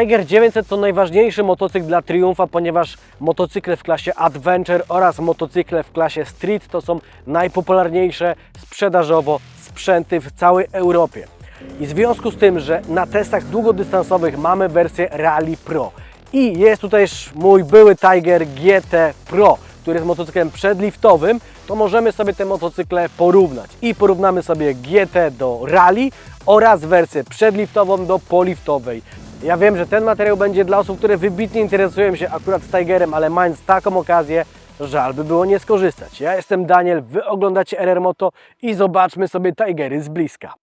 Tiger 900 to najważniejszy motocykl dla Triumfa, ponieważ motocykle w klasie Adventure oraz motocykle w klasie Street to są najpopularniejsze sprzedażowo sprzęty w całej Europie. I w związku z tym, że na testach długodystansowych mamy wersję Rally Pro i jest tutaj też mój były Tiger GT Pro, który jest motocyklem przedliftowym, to możemy sobie te motocykle porównać. I porównamy sobie GT do Rally oraz wersję przedliftową do poliftowej. Ja wiem, że ten materiał będzie dla osób, które wybitnie interesują się akurat Tigerem, ale mając taką okazję, żal by było nie skorzystać. Ja jestem Daniel, Wy oglądacie RR Moto i zobaczmy sobie Tigery z bliska.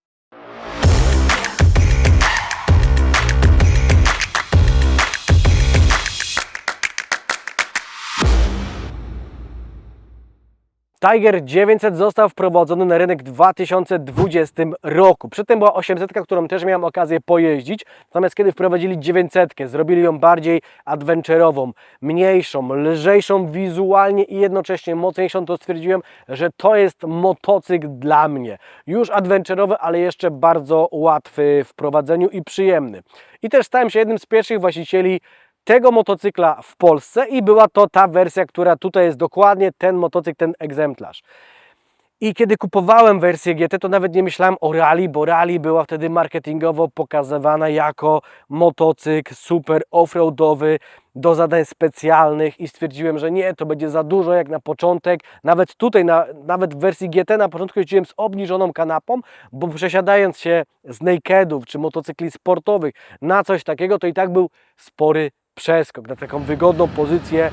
Tiger 900 został wprowadzony na rynek w 2020 roku. Przedtem była 800, którą też miałem okazję pojeździć. Natomiast kiedy wprowadzili 900, zrobili ją bardziej adventure'ową, mniejszą, lżejszą wizualnie i jednocześnie mocniejszą, to stwierdziłem, że to jest motocykl dla mnie. Już adventure'owy, ale jeszcze bardzo łatwy w prowadzeniu i przyjemny. I też stałem się jednym z pierwszych właścicieli tego motocykla w Polsce i była to ta wersja, która tutaj jest dokładnie ten motocykl, ten egzemplarz. I kiedy kupowałem wersję GT, to nawet nie myślałem o Rally, bo Rally była wtedy marketingowo pokazywana jako motocykl super offroadowy do zadań specjalnych i stwierdziłem, że nie, to będzie za dużo jak na początek. Nawet tutaj, na, nawet w wersji GT na początku jeździłem z obniżoną kanapą, bo przesiadając się z nakedów czy motocykli sportowych na coś takiego, to i tak był spory przeskok na taką wygodną pozycję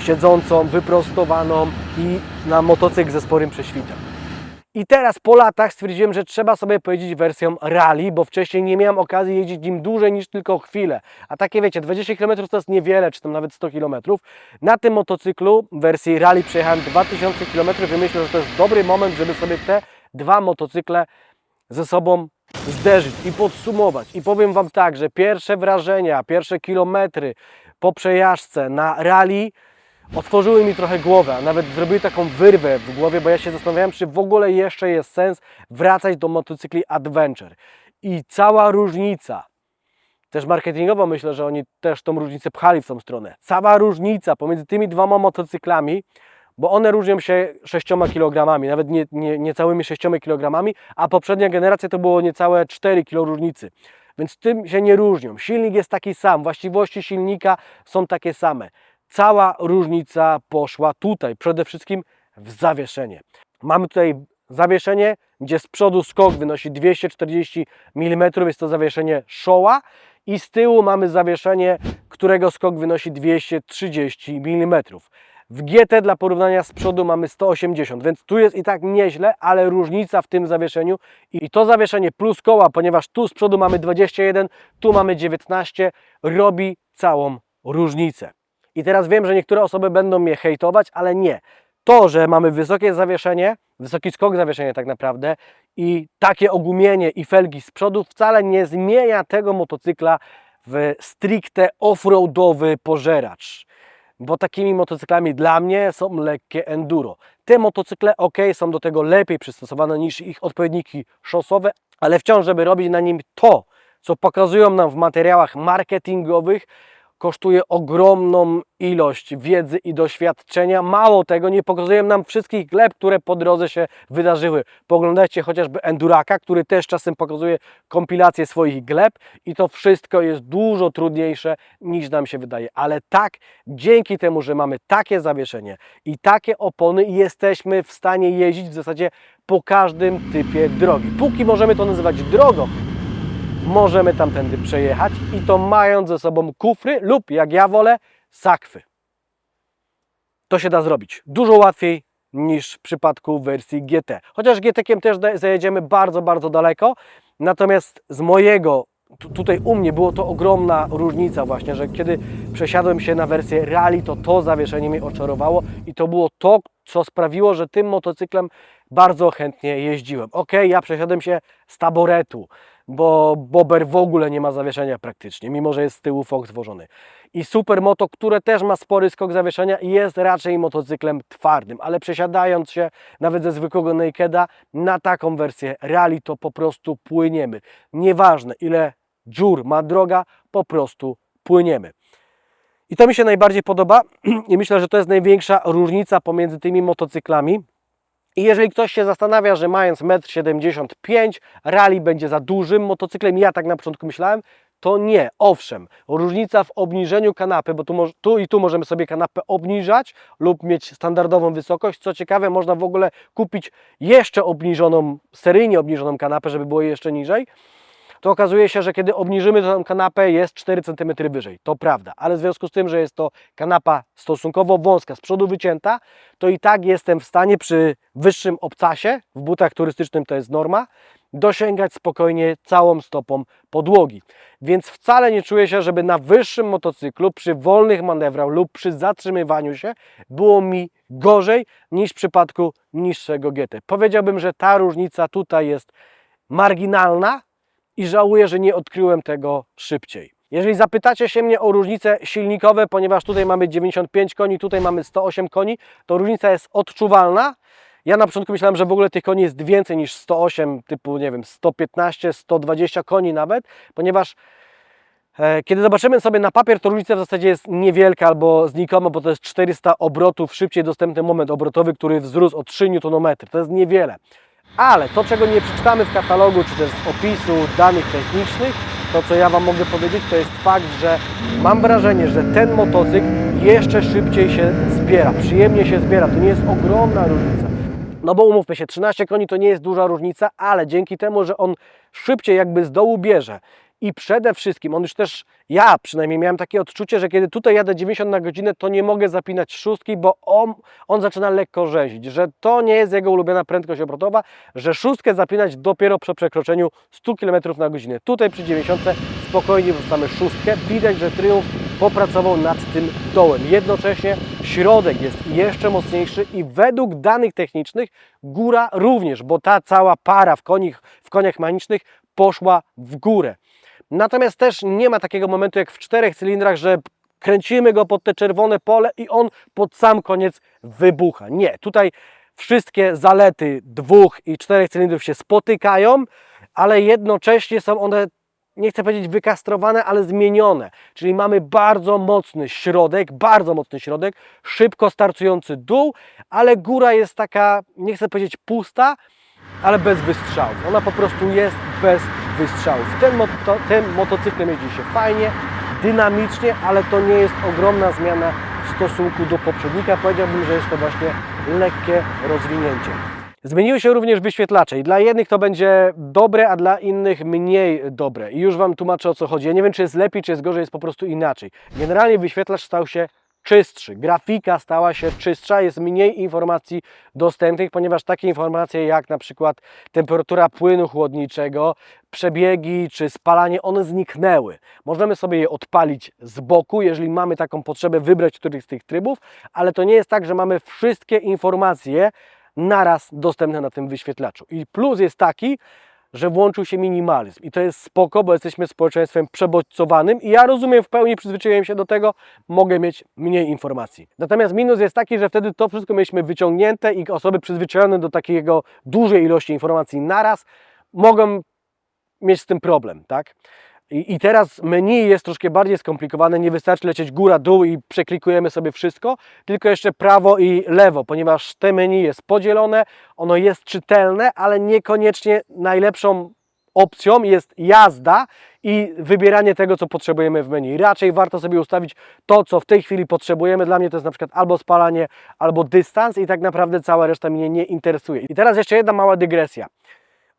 siedzącą, wyprostowaną i na motocykl ze sporym prześwitem. I teraz po latach stwierdziłem, że trzeba sobie pojeździć wersją rally, bo wcześniej nie miałem okazji jeździć nim dłużej niż tylko chwilę. A takie wiecie, 20 km to jest niewiele, czy tam nawet 100 km. Na tym motocyklu w wersji rally przejechałem 2000 km i myślę, że to jest dobry moment, żeby sobie te dwa motocykle ze sobą zderzyć i podsumować. I powiem Wam tak, że pierwsze wrażenia, pierwsze kilometry po przejażdżce na rally otworzyły mi trochę głowę, a nawet zrobiły taką wyrwę w głowie, bo ja się zastanawiałem, czy w ogóle jeszcze jest sens wracać do motocykli Adventure. I cała różnica, też marketingowo myślę, że oni też tą różnicę pchali w tą stronę. Cała różnica pomiędzy tymi dwoma motocyklami, bo one różnią się 6 kg, nawet nie, nie, niecałymi 6 kg, a poprzednia generacja to było niecałe 4 kg różnicy. Więc tym się nie różnią. Silnik jest taki sam, właściwości silnika są takie same. Cała różnica poszła tutaj, przede wszystkim w zawieszenie. Mamy tutaj zawieszenie, gdzie z przodu skok wynosi 240 mm, jest to zawieszenie Showa i z tyłu mamy zawieszenie, którego skok wynosi 230 mm. W GT dla porównania z przodu mamy 180, więc tu jest i tak nieźle, ale różnica w tym zawieszeniu i to zawieszenie plus koła, ponieważ tu z przodu mamy 21, tu mamy 19, robi całą różnicę. I teraz wiem, że niektóre osoby będą mnie hejtować, ale nie. To, że mamy wysokie zawieszenie, wysoki skok zawieszenia tak naprawdę i takie ogumienie i felgi z przodu wcale nie zmienia tego motocykla w stricte offroadowy pożeracz. Bo takimi motocyklami dla mnie są lekkie enduro. Te motocykle ok, są do tego lepiej przystosowane niż ich odpowiedniki szosowe, ale wciąż, żeby robić na nim to, co pokazują nam w materiałach marketingowych, kosztuje ogromną ilość wiedzy i doświadczenia. Mało tego, nie pokazują nam wszystkich gleb, które po drodze się wydarzyły. Poglądajcie chociażby Enduraka, który też czasem pokazuje kompilację swoich gleb i to wszystko jest dużo trudniejsze niż nam się wydaje. Ale tak, dzięki temu, że mamy takie zawieszenie i takie opony, jesteśmy w stanie jeździć w zasadzie po każdym typie drogi. Póki możemy to nazywać drogą, możemy tamtędy przejechać i to mając ze sobą kufry lub, jak ja wolę, sakwy. To się da zrobić dużo łatwiej niż w przypadku wersji GT. Chociaż GT-kiem też zajedziemy bardzo, bardzo daleko. Natomiast z mojego, tu- tutaj u mnie było to ogromna różnica właśnie, że kiedy przesiadłem się na wersję rally, to to zawieszenie mnie oczarowało i to było to, co sprawiło, że tym motocyklem bardzo chętnie jeździłem. Ok, ja przesiadłem się z taboretu, bo Bober w ogóle nie ma zawieszenia praktycznie, mimo że jest z tyłu Fox włożony. I Supermoto, które też ma spory skok zawieszenia jest raczej motocyklem twardym, ale przesiadając się nawet ze zwykłego nakeda na taką wersję rally, to po prostu płyniemy. Nieważne ile dziur ma droga, po prostu płyniemy. I to mi się najbardziej podoba i myślę, że to jest największa różnica pomiędzy tymi motocyklami. I jeżeli ktoś się zastanawia, że mając 1,75 m, rally będzie za dużym motocyklem, ja tak na początku myślałem, to nie. Owszem, różnica w obniżeniu kanapy, bo tu, tu i tu możemy sobie kanapę obniżać lub mieć standardową wysokość. Co ciekawe, można w ogóle kupić jeszcze obniżoną, seryjnie obniżoną kanapę, żeby było jeszcze niżej to okazuje się, że kiedy obniżymy tę kanapę jest 4 cm wyżej. To prawda, ale w związku z tym, że jest to kanapa stosunkowo wąska, z przodu wycięta, to i tak jestem w stanie przy wyższym obcasie, w butach turystycznym to jest norma, dosięgać spokojnie całą stopą podłogi. Więc wcale nie czuję się, żeby na wyższym motocyklu, przy wolnych manewrach lub przy zatrzymywaniu się, było mi gorzej niż w przypadku niższego GT. Powiedziałbym, że ta różnica tutaj jest marginalna, i żałuję, że nie odkryłem tego szybciej. Jeżeli zapytacie się mnie o różnice silnikowe, ponieważ tutaj mamy 95 koni, tutaj mamy 108 koni, to różnica jest odczuwalna. Ja na początku myślałem, że w ogóle tych koni jest więcej niż 108, typu nie wiem, 115, 120 koni nawet, ponieważ e, kiedy zobaczymy sobie na papier, to różnica w zasadzie jest niewielka albo znikoma, bo to jest 400 obrotów, szybciej dostępny moment obrotowy, który wzrósł o 3 Nm. To jest niewiele. Ale to, czego nie przeczytamy w katalogu, czy też z opisu danych technicznych, to co ja Wam mogę powiedzieć, to jest fakt, że mam wrażenie, że ten motocykl jeszcze szybciej się zbiera, przyjemnie się zbiera. To nie jest ogromna różnica. No bo umówmy się, 13 koni to nie jest duża różnica, ale dzięki temu, że on szybciej jakby z dołu bierze i przede wszystkim, on już też, ja przynajmniej miałem takie odczucie, że kiedy tutaj jadę 90 na godzinę, to nie mogę zapinać szóstki, bo on, on zaczyna lekko rzezić, że to nie jest jego ulubiona prędkość obrotowa, że szóstkę zapinać dopiero po przekroczeniu 100 km na godzinę. Tutaj przy 90 spokojnie wrzucamy szóstkę. Widać, że Triumph popracował nad tym dołem. Jednocześnie środek jest jeszcze mocniejszy i według danych technicznych góra również, bo ta cała para w, konich, w koniach mechanicznych poszła w górę. Natomiast też nie ma takiego momentu jak w czterech cylindrach, że kręcimy go pod te czerwone pole i on pod sam koniec wybucha. Nie, tutaj wszystkie zalety dwóch i czterech cylindrów się spotykają, ale jednocześnie są one, nie chcę powiedzieć wykastrowane, ale zmienione. Czyli mamy bardzo mocny środek, bardzo mocny środek, szybko startujący dół, ale góra jest taka, nie chcę powiedzieć pusta, ale bez wystrzałów. Ona po prostu jest bez wystrzałów. Ten, moto, tym motocyklem jeździ się fajnie, dynamicznie, ale to nie jest ogromna zmiana w stosunku do poprzednika. Powiedziałbym, że jest to właśnie lekkie rozwinięcie. Zmieniły się również wyświetlacze i dla jednych to będzie dobre, a dla innych mniej dobre. I już Wam tłumaczę o co chodzi. Ja nie wiem, czy jest lepiej, czy jest gorzej, jest po prostu inaczej. Generalnie wyświetlacz stał się czystszy. Grafika stała się czystsza, jest mniej informacji dostępnych, ponieważ takie informacje jak na przykład temperatura płynu chłodniczego, przebiegi czy spalanie, one zniknęły. Możemy sobie je odpalić z boku, jeżeli mamy taką potrzebę wybrać któryś z tych trybów, ale to nie jest tak, że mamy wszystkie informacje naraz dostępne na tym wyświetlaczu. I plus jest taki, że włączył się minimalizm i to jest spoko, bo jesteśmy społeczeństwem przebodźcowanym i ja rozumiem w pełni, przyzwyczaiłem się do tego, mogę mieć mniej informacji. Natomiast minus jest taki, że wtedy to wszystko mieliśmy wyciągnięte i osoby przyzwyczajone do takiego dużej ilości informacji naraz mogą mieć z tym problem, tak? I, teraz menu jest troszkę bardziej skomplikowane, nie wystarczy lecieć góra, dół i przeklikujemy sobie wszystko, tylko jeszcze prawo i lewo, ponieważ te menu jest podzielone, ono jest czytelne, ale niekoniecznie najlepszą opcją jest jazda i wybieranie tego, co potrzebujemy w menu. Raczej warto sobie ustawić to, co w tej chwili potrzebujemy. Dla mnie to jest na przykład albo spalanie, albo dystans i tak naprawdę cała reszta mnie nie interesuje. I teraz jeszcze jedna mała dygresja.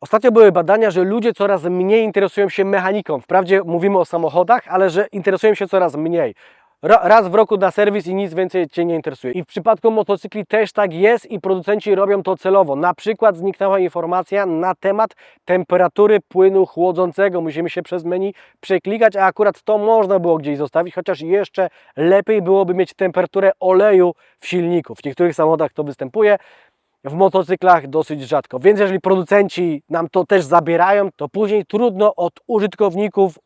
Ostatnio były badania, że ludzie coraz mniej interesują się mechaniką. Wprawdzie mówimy o samochodach, ale że interesują się coraz mniej. Ra- Raz w roku na serwis i nic więcej Cię nie interesuje. I w przypadku motocykli też tak jest i producenci robią to celowo. Na przykład zniknęła informacja na temat temperatury płynu chłodzącego. Musimy się przez menu przeklikać, a akurat to można było gdzieś zostawić, chociaż jeszcze lepiej byłoby mieć temperaturę oleju w silniku. W niektórych samochodach to występuje w motocyklach dosyć rzadko. Więc jeżeli producenci nam to też zabierają, to później trudno od użytkowników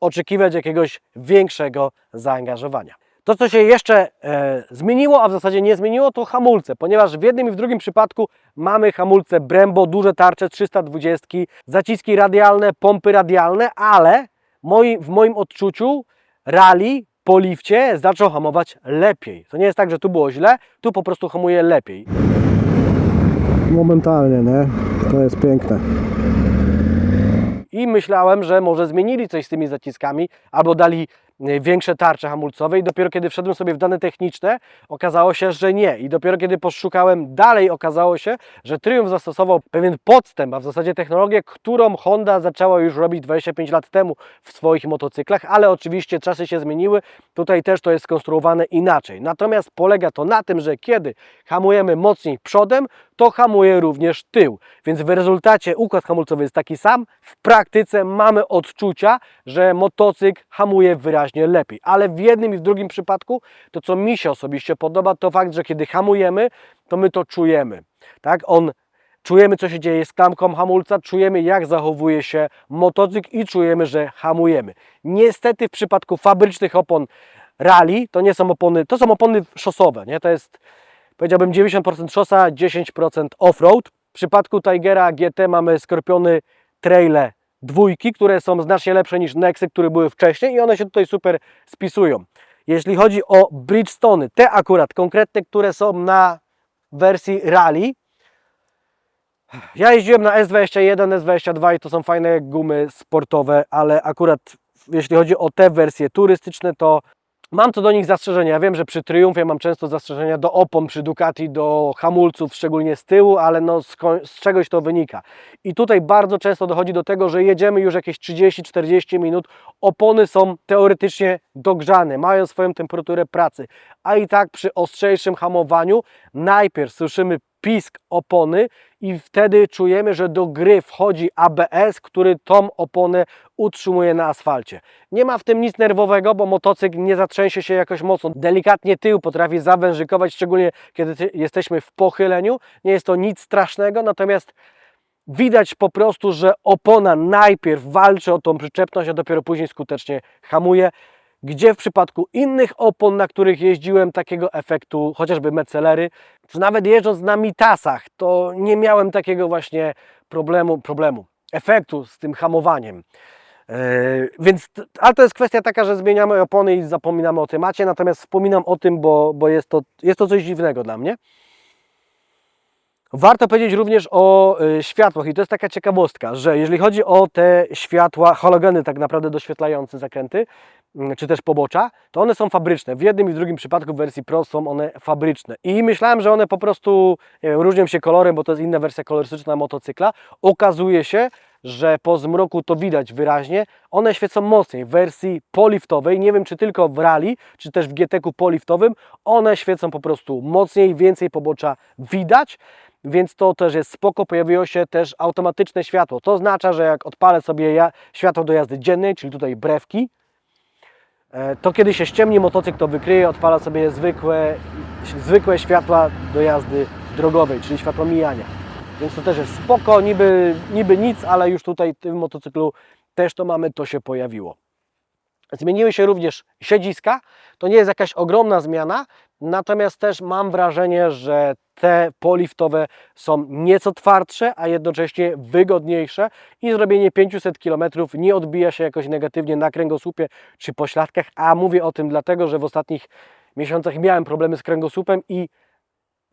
oczekiwać jakiegoś większego zaangażowania. To, co się jeszcze e, zmieniło, a w zasadzie nie zmieniło, to hamulce, ponieważ w jednym i w drugim przypadku mamy hamulce Brembo, duże tarcze 320, zaciski radialne, pompy radialne, ale moi, w moim odczuciu rally po lifcie zaczął hamować lepiej. To nie jest tak, że tu było źle, tu po prostu hamuje lepiej. Momentalnie, nie? To jest piękne. I myślałem, że może zmienili coś z tymi zaciskami, albo dali większe tarcze hamulcowe i dopiero kiedy wszedłem sobie w dane techniczne, okazało się, że nie. I dopiero kiedy poszukałem dalej, okazało się, że Triumph zastosował pewien podstęp, a w zasadzie technologię, którą Honda zaczęła już robić 25 lat temu w swoich motocyklach, ale oczywiście czasy się zmieniły, tutaj też to jest skonstruowane inaczej. Natomiast polega to na tym, że kiedy hamujemy mocniej przodem, to hamuje również tył. Więc w rezultacie układ hamulcowy jest taki sam. W praktyce mamy odczucia, że motocykl hamuje wyraźnie lepiej. Ale w jednym i w drugim przypadku to, co mi się osobiście podoba, to fakt, że kiedy hamujemy, to my to czujemy. Tak? On Czujemy, co się dzieje z klamką hamulca, czujemy, jak zachowuje się motocykl i czujemy, że hamujemy. Niestety w przypadku fabrycznych opon rally to nie są opony, to są opony szosowe, nie? To jest powiedziałbym 90% szosa, 10% offroad. W przypadku Tigera GT mamy skorpiony traile dwójki, które są znacznie lepsze niż Nexy, które były wcześniej i one się tutaj super spisują. Jeśli chodzi o Bridgestone, te akurat konkretne, które są na wersji rally, ja jeździłem na S21, S22 i to są fajne gumy sportowe, ale akurat jeśli chodzi o te wersje turystyczne, to mam co do nich zastrzeżenia. Wiem, że przy Triumfie mam często zastrzeżenia do opon, przy Ducati do hamulców, szczególnie z tyłu, ale no sko- z czegoś to wynika. I tutaj bardzo często dochodzi do tego, że jedziemy już jakieś 30-40 minut, opony są teoretycznie dogrzane, mają swoją temperaturę pracy, a i tak przy ostrzejszym hamowaniu najpierw słyszymy pisk opony i wtedy czujemy, że do gry wchodzi ABS, który tą oponę utrzymuje na asfalcie. Nie ma w tym nic nerwowego, bo motocykl nie zatrzęsie się jakoś mocno. Delikatnie tył potrafi zawężykować, szczególnie kiedy jesteśmy w pochyleniu. Nie jest to nic strasznego, natomiast widać po prostu, że opona najpierw walczy o tą przyczepność, a dopiero później skutecznie hamuje. Gdzie w przypadku innych opon, na których jeździłem, takiego efektu, chociażby Mecelery, czy nawet jeżdżąc na Mitasach, to nie miałem takiego właśnie problemu, problemu efektu z tym hamowaniem. Yy, więc, ale to jest kwestia taka, że zmieniamy opony i zapominamy o temacie, natomiast wspominam o tym, bo, bo jest, to, jest to coś dziwnego dla mnie. Warto powiedzieć również o y, światłach i to jest taka ciekawostka, że jeżeli chodzi o te światła, halogeny tak naprawdę doświetlające zakręty, mm, czy też pobocza, to one są fabryczne. W jednym i w drugim przypadku w wersji Pro są one fabryczne. I myślałem, że one po prostu wiem, różnią się kolorem, bo to jest inna wersja kolorystyczna motocykla. Okazuje się, że po zmroku to widać wyraźnie. One świecą mocniej w wersji poliftowej. Nie wiem, czy tylko w rally, czy też w GT-ku poliftowym. One świecą po prostu mocniej, więcej pobocza widać więc to też jest spoko. Pojawiło się też automatyczne światło. To oznacza, że jak odpalę sobie ja światło do jazdy dziennej, czyli tutaj brewki, e, to kiedy się ściemni motocykl, to wykryje, odpala sobie zwykłe, zwykłe światła do jazdy drogowej, czyli światło mijania. Więc to też jest spoko, niby, niby nic, ale już tutaj w tym motocyklu też to mamy, to się pojawiło. Zmieniły się również siedziska. To nie jest jakaś ogromna zmiana, natomiast też mam wrażenie, że te poliftowe są nieco twardsze, a jednocześnie wygodniejsze i zrobienie 500 km nie odbija się jakoś negatywnie na kręgosłupie czy pośladkach, a mówię o tym dlatego, że w ostatnich miesiącach miałem problemy z kręgosłupem i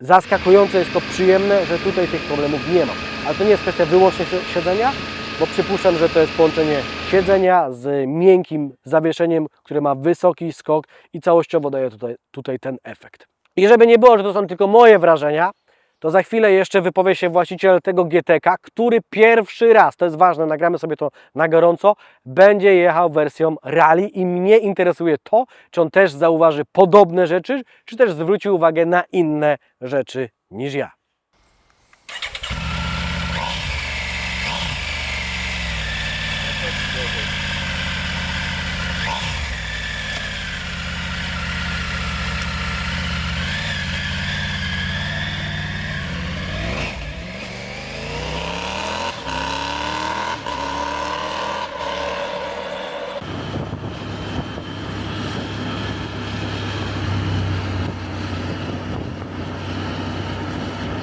zaskakujące jest to przyjemne, że tutaj tych problemów nie mam. Ale to nie jest kwestia wyłącznie si- siedzenia, bo przypuszczam, że to jest połączenie siedzenia z miękkim zawieszeniem, które ma wysoki skok i całościowo daje tutaj, tutaj ten efekt. I żeby nie było, że to są tylko moje wrażenia, to za chwilę jeszcze wypowie się właściciel tego GTK, który pierwszy raz, to jest ważne, nagramy sobie to na gorąco, będzie jechał wersją rally i mnie interesuje to, czy on też zauważy podobne rzeczy, czy też zwróci uwagę na inne rzeczy niż ja.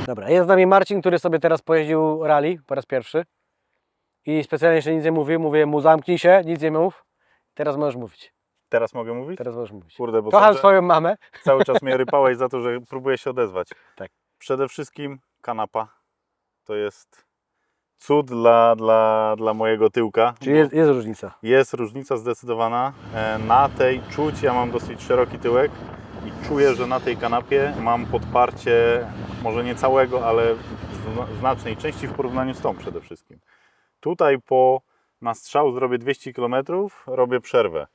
Dobra, jest z nami Marcin, który sobie teraz pojeździł rally po raz pierwszy i specjalnie jeszcze nic nie mówił, mówię mu zamknij się, nic nie mów. Teraz możesz mówić. Teraz mogę mówić? Teraz możesz mówić. Kurde, bo Kocham sądzę, swoją mamę. cały czas mnie rypałeś za to, że próbuję się odezwać. Tak. Przede wszystkim kanapa. To jest cud dla, dla, dla mojego tyłka. Czyli jest, jest różnica. Jest różnica zdecydowana. E, Na tej czuć, ja mam dosyć szeroki tyłek czuję, że na tej kanapie mam podparcie może nie całego, ale zna- znacznej części w porównaniu z tą przede wszystkim. Tutaj po na strzał zrobię 200 km, robię przerwę.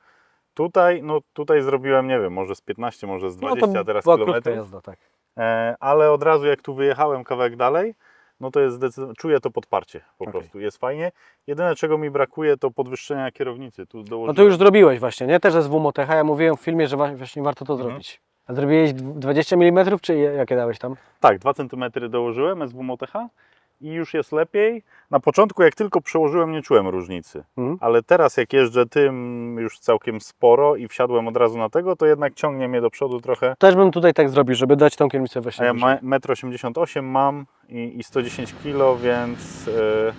Tutaj, no tutaj zrobiłem, nie wiem, może z 15, może z 20 no teraz kilometrów. jazda, tak. E, ale od razu jak tu wyjechałem kawałek dalej, no to jest czuję to podparcie po Okej. prostu, jest fajnie. Jedyne czego mi brakuje to podwyższenia kierownicy. Tu No to już zrobiłeś właśnie, nie? Też jest WMOTH. Ja mówiłem w filmie, że właśnie warto to Mhm. zrobić. A zrobiłeś dw- 20 mm, czy jakie dałeś tam? Tak, 2 cm dołożyłem SW Motecha i już jest lepiej. Na początku jak tylko przełożyłem nie czułem różnicy, Mhm. ale teraz jak jeżdżę tym już całkiem sporo i wsiadłem od razu na tego, to jednak ciągnie mnie do przodu trochę. Też bym tutaj tak zrobił, żeby dać tą kierownicę A właśnie ja wyżej. ma- 1,88 m mam i, i 110 kg, więc e,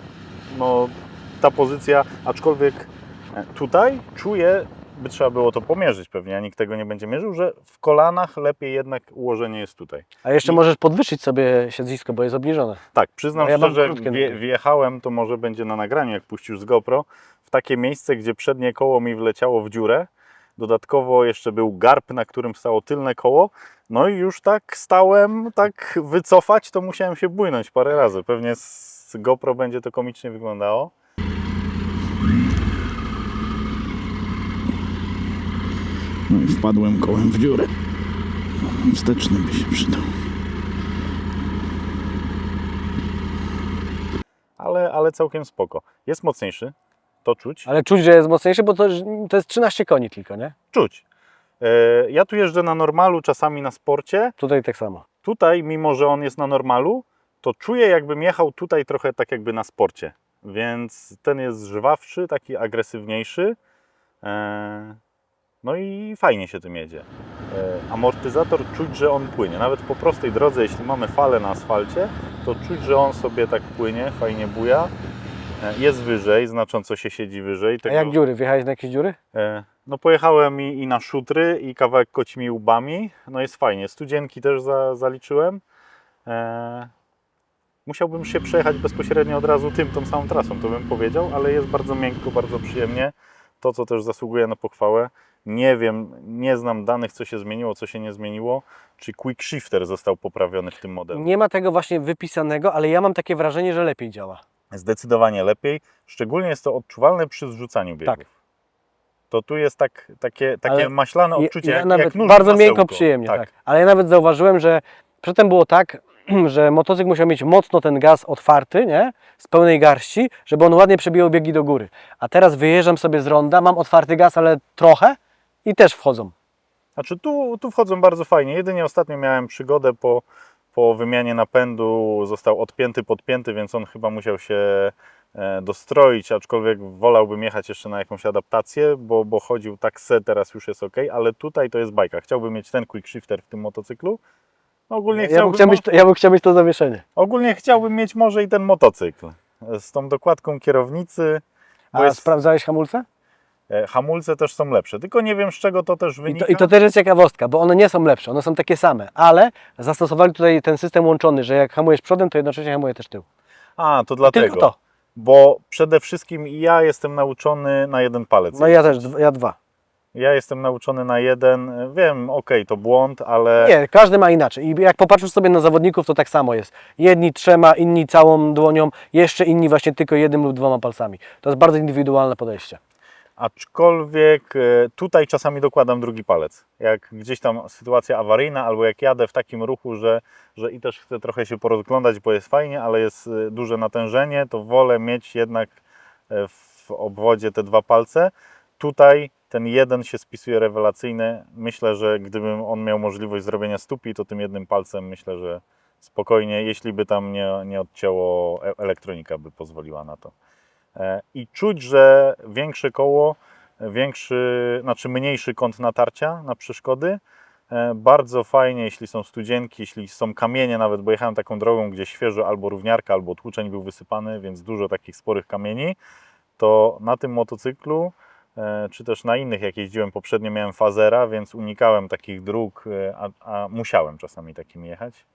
no, ta pozycja, aczkolwiek e, tutaj czuję, by trzeba było to pomierzyć pewnie, a nikt tego nie będzie mierzył, że w kolanach lepiej jednak ułożenie jest tutaj. A jeszcze i- możesz podwyższyć sobie siedlisko, bo jest obniżone. Tak, przyznam A ja szczerze, nogi. wjechałem, to może będzie na nagraniu, jak puścisz z GoPro, w takie miejsce, gdzie przednie koło mi wleciało w dziurę. Dodatkowo jeszcze był garb, na którym stało tylne koło. No i już tak stałem, tak wycofać, to musiałem się bójnąć parę razy. Pewnie z GoPro będzie to komicznie wyglądało. No i wpadłem kołem w dziurę. Wsteczny by się przydał. Ale, ale całkiem spoko. Jest mocniejszy, to czuć. Ale czuć, że jest mocniejszy, bo to, to jest 13 koni tylko, nie? Czuć. E, Ja tu jeżdżę na normalu, czasami na sporcie. Tutaj tak samo. Tutaj, mimo że on jest na normalu, to czuję jakbym jechał tutaj trochę tak jakby na sporcie. Więc ten jest żwawszy, taki agresywniejszy. E, No i fajnie się tym jedzie. E, Amortyzator czuć, że on płynie. Nawet po prostej drodze, jeśli mamy falę na asfalcie, to czuć, że on sobie tak płynie, fajnie buja. E, Jest wyżej, znacząco się siedzi wyżej. A Tego- jak dziury? Wjechałeś na jakieś dziury? E, No pojechałem i, i na szutry i kawałek kocimi łbami. No jest fajnie. Studzienki też za, zaliczyłem. E, musiałbym się przejechać bezpośrednio od razu tym, tą samą trasą, to bym powiedział, ale jest bardzo miękko, bardzo przyjemnie. To, co też zasługuje na pochwałę. Nie wiem, nie znam danych, co się zmieniło, co się nie zmieniło. Czy quick shifter został poprawiony w tym modelu? Nie ma tego właśnie wypisanego, ale ja mam takie wrażenie, że lepiej działa. Zdecydowanie lepiej. Szczególnie jest to odczuwalne przy zrzucaniu biegów. Tak. To tu jest tak, takie, takie Ale maślane Ja- odczucie, ja jak, nawet jak w bardzo miękko, przyjemnie, tak. Ale ja nawet zauważyłem, że przedtem było tak, że motocykl musiał mieć mocno ten gaz otwarty, nie? Z pełnej garści, żeby on ładnie przebijał biegi do góry. A teraz wyjeżdżam sobie z ronda, mam otwarty gaz, ale trochę i też wchodzą. Znaczy tu, tu wchodzą bardzo fajnie. Jedynie ostatnio miałem przygodę po, po wymianie napędu, został odpięty, podpięty, więc on chyba musiał się e, dostroić, aczkolwiek wolałbym jechać jeszcze na jakąś adaptację, bo, bo chodził tak se, teraz już jest ok, ale tutaj to jest bajka. Chciałbym mieć ten quick shifter w tym motocyklu. No ogólnie, Ja bym, chciałbym, chciał mieć, to- ja bym chciał mieć to zawieszenie. ogólnie chciałbym mieć może i ten motocykl z tą dokładką kierownicy, A jest, sprawdzałeś hamulce? E, hamulce też są lepsze, tylko nie wiem z czego to też I wynika. to, I to też jest ciekawostka, bo one nie są lepsze, one są takie same, ale zastosowali tutaj ten system łączony, że jak hamujesz przodem, to jednocześnie hamuje też tył. A, to dlatego. Tylko to. Bo przede wszystkim ja jestem nauczony na jeden palec. No ja też, ja dwa. Ja jestem nauczony na jeden. Wiem, okej, to błąd, ale Nie, każdy ma inaczej. I jak popatrzysz sobie na zawodników, to tak samo jest. Jedni trzema, inni całą dłonią, jeszcze inni właśnie tylko jednym lub dwoma palcami. To jest bardzo indywidualne podejście. Aczkolwiek e, tutaj czasami dokładam drugi palec. Jak gdzieś tam sytuacja awaryjna, albo jak jadę w takim ruchu, że, że i też chcę trochę się porozglądać, bo jest fajnie, ale jest e, duże natężenie, to wolę mieć jednak e, w obwodzie te dwa palce. Tutaj ten jeden się spisuje rewelacyjny. Myślę, że gdybym on miał możliwość zrobienia stupi, to tym jednym palcem myślę, że spokojnie, jeśli by tam nie, nie odcięło, elektronika by pozwoliła na to. E, I czuć, że większe koło, większy, znaczy mniejszy kąt natarcia na przeszkody. E, Bardzo fajnie, jeśli są studzienki, jeśli są kamienie nawet, bo jechałem taką drogą, gdzie świeżo albo równiarka, albo tłuczeń był wysypany, więc dużo takich sporych kamieni, to na tym motocyklu e, czy też na innych, jak jeździłem poprzednio, miałem fazera, więc unikałem takich dróg, a, a musiałem czasami takimi jechać.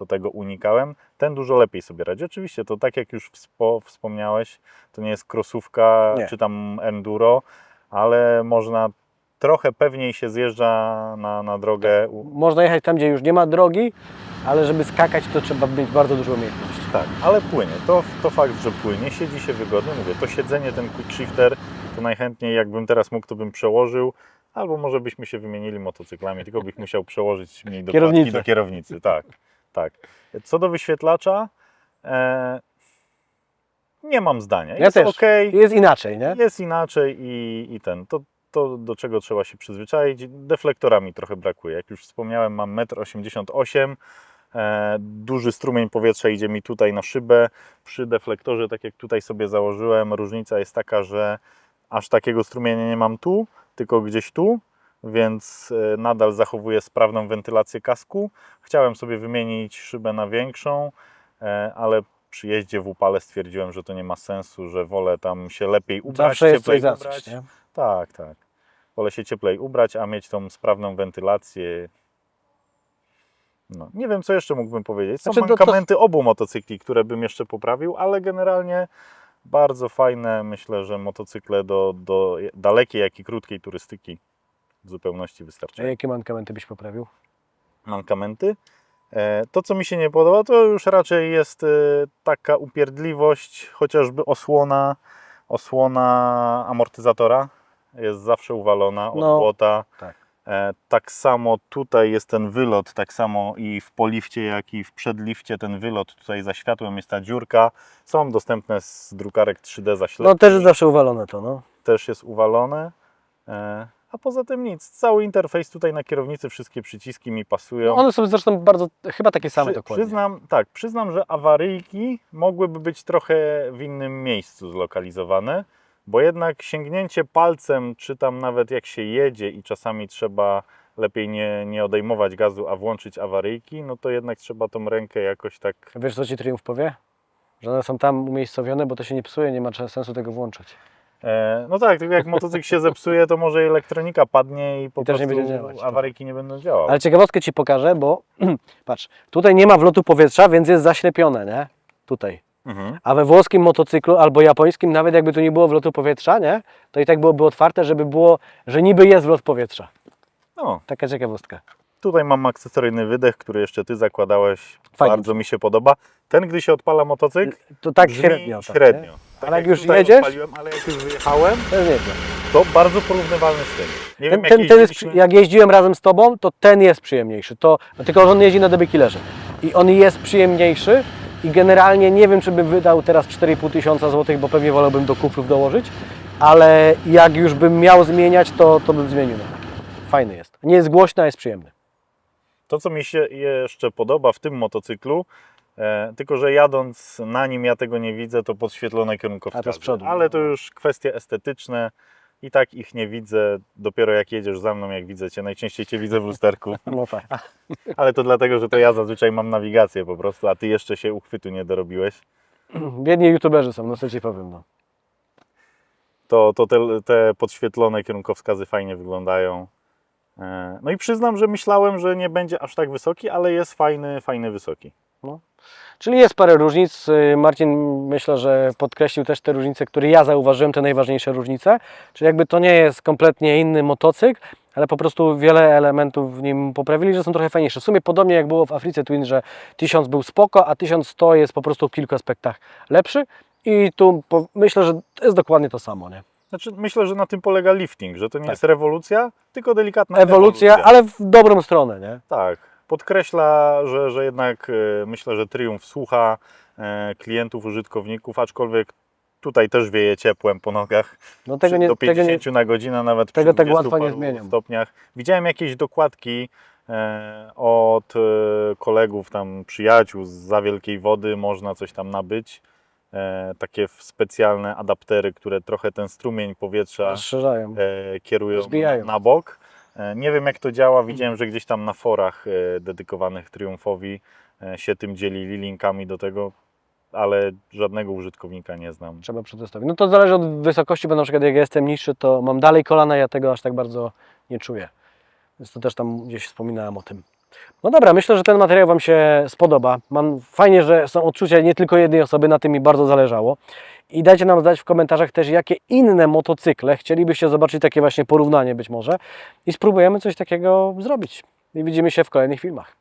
To tego unikałem. Ten dużo lepiej sobie radzi. Oczywiście to tak jak już wspo, wspomniałeś, to nie jest krosówka Nie. czy tam enduro, ale można trochę pewniej się zjeżdża na, na drogę. U- Można jechać tam, gdzie już nie ma drogi, ale żeby skakać, to trzeba mieć bardzo dużo umiejętności. Tak, ale płynie. To, to fakt, że płynie, siedzi się wygodnie. Mówię, to siedzenie, ten quick shifter, to najchętniej jakbym teraz mógł, to bym przełożył. Albo może byśmy się wymienili motocyklami, tylko bych musiał przełożyć mi do kierownicy. do kierownicy. Tak, tak. Co do wyświetlacza, e, nie mam zdania. Ja Jest też. okej, Jest inaczej, nie? jest inaczej i, i ten. To, to do czego trzeba się przyzwyczaić. Deflektorami trochę brakuje. Jak już wspomniałem, mam 1,88 m. E, duży strumień powietrza idzie mi tutaj na szybę. Przy deflektorze, tak jak tutaj sobie założyłem, różnica jest taka, że aż takiego strumienia nie mam tu, tylko gdzieś tu, więc e, nadal zachowuję sprawną wentylację kasku. Chciałem sobie wymienić szybę na większą, e, ale przy jeździe w upale stwierdziłem, że to nie ma sensu, że wolę tam się lepiej ubrać, Zawsze jest cieplej coś ubrać. coś, nie? Tak, tak. Wolę się cieplej ubrać, a mieć tą sprawną wentylację. No, nie wiem, co jeszcze mógłbym powiedzieć. Są Znaczy, to- to- mankamenty obu motocykli, które bym jeszcze poprawił, ale generalnie bardzo fajne. Myślę, że motocykle do, do dalekiej, jak i krótkiej turystyki w zupełności A wystarczają. jakie mankamenty byś poprawił? Mankamenty. E, To, co mi się nie podoba, to już raczej jest e, taka upierdliwość, chociażby osłona, osłona amortyzatora jest zawsze uwalona od No, błota. tak. E, Tak samo tutaj jest ten wylot, tak samo i w polifcie, jak i w przedlifcie ten wylot. Tutaj za światłem jest ta dziurka. Są dostępne z drukarek 3D zaślepki. No też jest zawsze uwalone to, no. Też jest uwalone. A poza tym nic. Cały interfejs tutaj na kierownicy, wszystkie przyciski mi pasują. One są zresztą bardzo, chyba takie same Przy, dokładnie. Przyznam, tak, przyznam, że awaryjki mogłyby być trochę w innym miejscu zlokalizowane, bo jednak sięgnięcie palcem, czy tam nawet jak się jedzie i czasami trzeba lepiej nie, nie odejmować gazu, a włączyć awaryjki, no to jednak trzeba tą rękę jakoś tak... Wiesz, co Ci Triumph powie? Że one są tam umiejscowione, bo to się nie psuje, nie ma sensu tego włączać. E, no tak, tylko jak motocykl się zepsuje, to może elektronika padnie i po I nie prostu będzie działać, tak. awaryjki nie będą działały. Ale ciekawostkę Ci pokażę, bo patrz, tutaj nie ma wlotu powietrza, więc jest zaślepione, nie? Tutaj. Mhm. A we włoskim motocyklu albo japońskim, nawet jakby tu nie było wlotu powietrza, nie? To i tak byłoby otwarte, żeby było, że niby jest wlot powietrza. No, Taka ciekawostka. Tutaj mam akcesoryjny wydech, który jeszcze Ty zakładałeś. Fajnie. Bardzo mi się podoba. Ten, gdy się odpala motocykl, To tak średnio. tak, średnio. nie? Tak Ale jak już tutaj jedziesz? Ale jak już wyjechałem, To jest nieźle. to bardzo porównywalny z tym. Nie Ten, wiem, ten, jak ten jest, jak jeździłem razem z Tobą, to ten jest przyjemniejszy. To, tylko, że on jeździ na DB Killerze. I on jest przyjemniejszy i generalnie nie wiem, czy bym wydał teraz 4,5 tysiąca złotych, bo pewnie wolałbym do kufrów dołożyć, ale jak już bym miał zmieniać, to, to bym zmienił na taki. Fajny jest. Nie jest głośny, a jest przyjemny. To, co mi się jeszcze podoba w tym motocyklu, tylko że jadąc na nim ja tego nie widzę, to podświetlone kierunkowskazy. A to z przodu. Ale to już kwestie estetyczne. I tak ich nie widzę, dopiero jak jedziesz za mną, jak widzę Cię. Najczęściej Cię widzę w lusterku. No tak. Ale to dlatego, że to ja zazwyczaj mam nawigację po prostu, a Ty jeszcze się uchwytu nie dorobiłeś. Biedni youtuberzy są, no co Ci powiem. No. to, to te, te podświetlone kierunkowskazy fajnie wyglądają. E, No i przyznam, że myślałem, że nie będzie aż tak wysoki, ale jest fajny, fajny wysoki. Czyli jest parę różnic. Y, Marcin myślę, że podkreślił też te różnice, które ja zauważyłem, te najważniejsze różnice. Czyli jakby to nie jest kompletnie inny motocykl, ale po prostu wiele elementów w nim poprawili, że są trochę fajniejsze. W sumie podobnie jak było w Africe Twin, że 1000 był spoko, a 1100 jest po prostu w kilku aspektach lepszy. I tu myślę, że jest dokładnie to samo. Nie? Znaczy, myślę, że na tym polega lifting, że to nie Tak. jest rewolucja, tylko delikatna Ewolucja, ewolucja. ale w dobrą stronę. Nie? Tak, podkreśla, że, że jednak e, myślę, że Triumph słucha e, klientów, użytkowników, aczkolwiek tutaj też wieje ciepłem po nogach. No tego nie, do tego 50 nie, na godzinę, nawet tego tak 20 łatwo nie zmienią. stopniach. Widziałem jakieś dokładki e, od e, kolegów, tam przyjaciół z za wielkiej wody, można coś tam nabyć. E, takie specjalne adaptery, które trochę ten strumień powietrza e, kierują na, na bok. E, nie wiem jak to działa, widziałem, że gdzieś tam na forach e, dedykowanych Triumphowi e, się tym dzielili linkami do tego. ale żadnego użytkownika nie znam. Trzeba przetestować. No to zależy od wysokości, bo na przykład jak ja jestem niższy, to mam dalej kolana, ja tego aż tak bardzo nie czuję. Więc to też tam gdzieś wspominałem o tym. No dobra, myślę, że ten materiał Wam się spodoba. Mam fajnie, że są odczucia nie tylko jednej osoby, na tym mi bardzo zależało. I dajcie nam znać w komentarzach też, jakie inne motocykle chcielibyście zobaczyć, takie właśnie porównanie być może. I spróbujemy coś takiego zrobić. I widzimy się w kolejnych filmach.